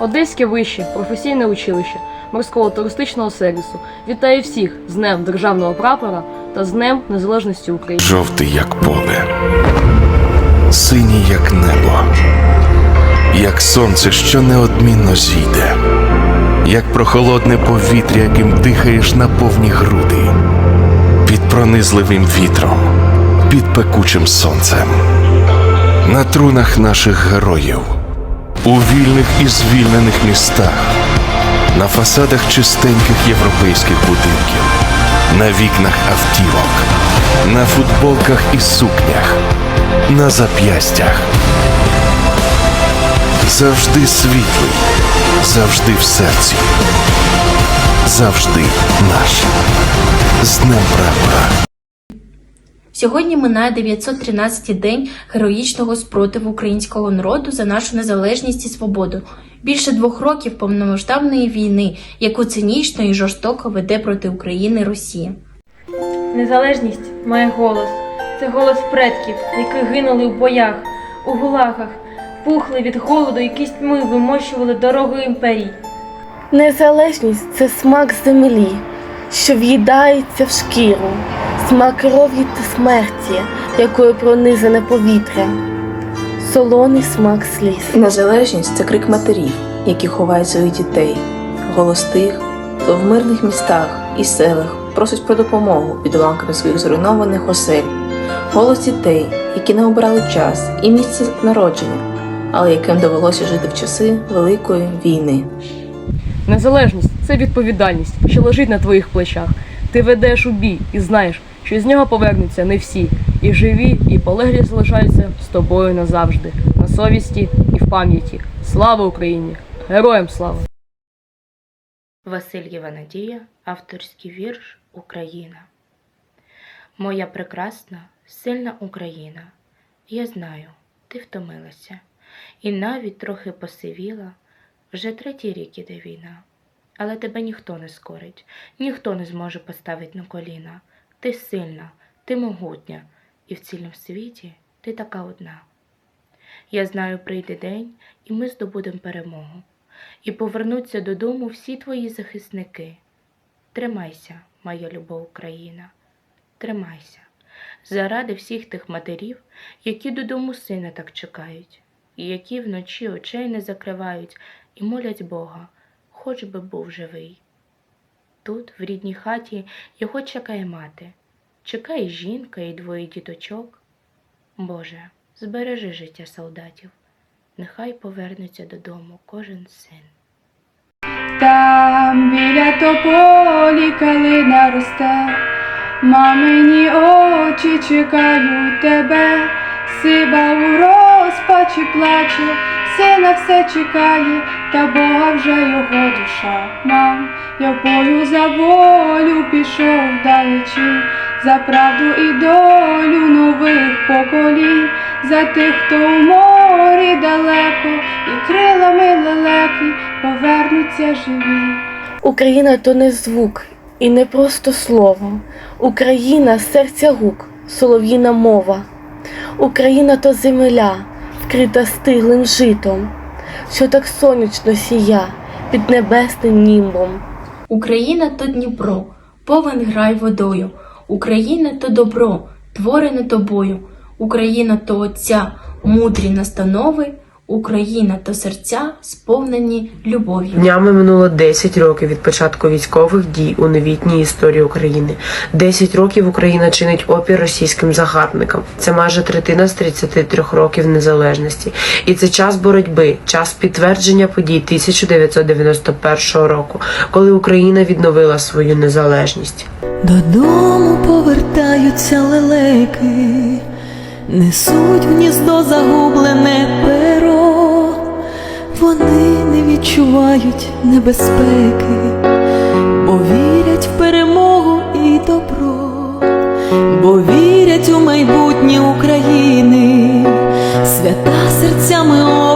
Одеське вище професійне училище морського туристичного сервісу вітає всіх з Днем Державного прапора та з Днем Незалежності України. жовтий, як поле, синій, як небо, як сонце, що неодмінно зійде, як прохолодне повітря, яким дихаєш на повні груди, під пронизливим вітром, під пекучим сонцем, на трунах наших героїв, у вільних і звільнених містах, на фасадах чистеньких європейських будинків, на вікнах автівок, на футболках і сукнях, на зап'ястях. Завжди світлий, завжди в серці, завжди наш. З Днем прапора. Сьогодні минає 913-й день героїчного спротиву українського народу за нашу незалежність і свободу. Більше двох років повномасштабної війни, яку цинічно і жорстоко веде проти України Росія. Незалежність має голос. Це голос предків, які гинули в боях, у гулагах, пухли від голоду і кістьми вимощували дорогу імперії. Незалежність це смак землі, що в'їдається в шкіру, смак крові та смерті, якою пронизане повітря, солоний смак сліз. Незалежність це крик матерів, які ховають своїх дітей, голос тих, хто в мирних містах і селах просить про допомогу під уламками своїх зруйнованих осель, голос дітей, які не обрали час і місце народження, але яким довелося жити в часи Великої війни. Незалежність це відповідальність, що лежить на твоїх плечах. Ти ведеш у бій і знаєш, що з нього повернуться не всі, і живі, і полеглі залишаються з тобою назавжди, на совісті і в пам'яті. Слава Україні! Героям слава! Васильєва Надія, авторський вірш Україна. Моя прекрасна, сильна Україна. Я знаю, ти втомилася, і навіть трохи посивіла. Вже третій рік іде війна. Але тебе ніхто не скорить, ніхто не зможе поставити на коліна. Ти сильна, ти могутня, і в цілому світі ти така одна. Я знаю, прийде день, і ми здобудемо перемогу і повернуться додому всі твої захисники. Тримайся, моя любов Україна, тримайся, заради всіх тих матерів, які додому сина так чекають, і які вночі очей не закривають і молять Бога, хоч би був живий. Тут, в рідній хаті, його чекає мати, чекає жінка і двоє діточок. Боже, збережи життя солдатів, нехай повернеться додому кожен син. Там біля тополі калина росте, мамині очі чекають тебе, сиба у розпачі плаче, сина все чекає, та Бога вже його душа. Мам, я в бою за волю пішов далечі, за правду і долю нових поколінь, за тих, хто у морі далеко, і крилами лелеки повернуться живі. Україна то не звук і не просто слово. Україна серця гук, солов'їна мова. Україна то земля, вкрита стиглим житом, що так сонячно сія під небесним німбом. Україна то Дніпро, повен грай водою. Україна то добро, творене тобою. Україна то Отця, мудрі настанови. Україна то серця, сповнені любов'ю. Днями минуло 10 років від початку військових дій у новітній історії України. 10 років Україна чинить опір російським загарбникам. Це майже третина з 33 років незалежності. І це час боротьби, час підтвердження подій 1991 року, коли Україна відновила свою незалежність. Додому повертаються лелеки, несуть в гніздо загублене вони не відчувають небезпеки, бо вірять в перемогу і добро, бо вірять у майбутнє України, свята серцями.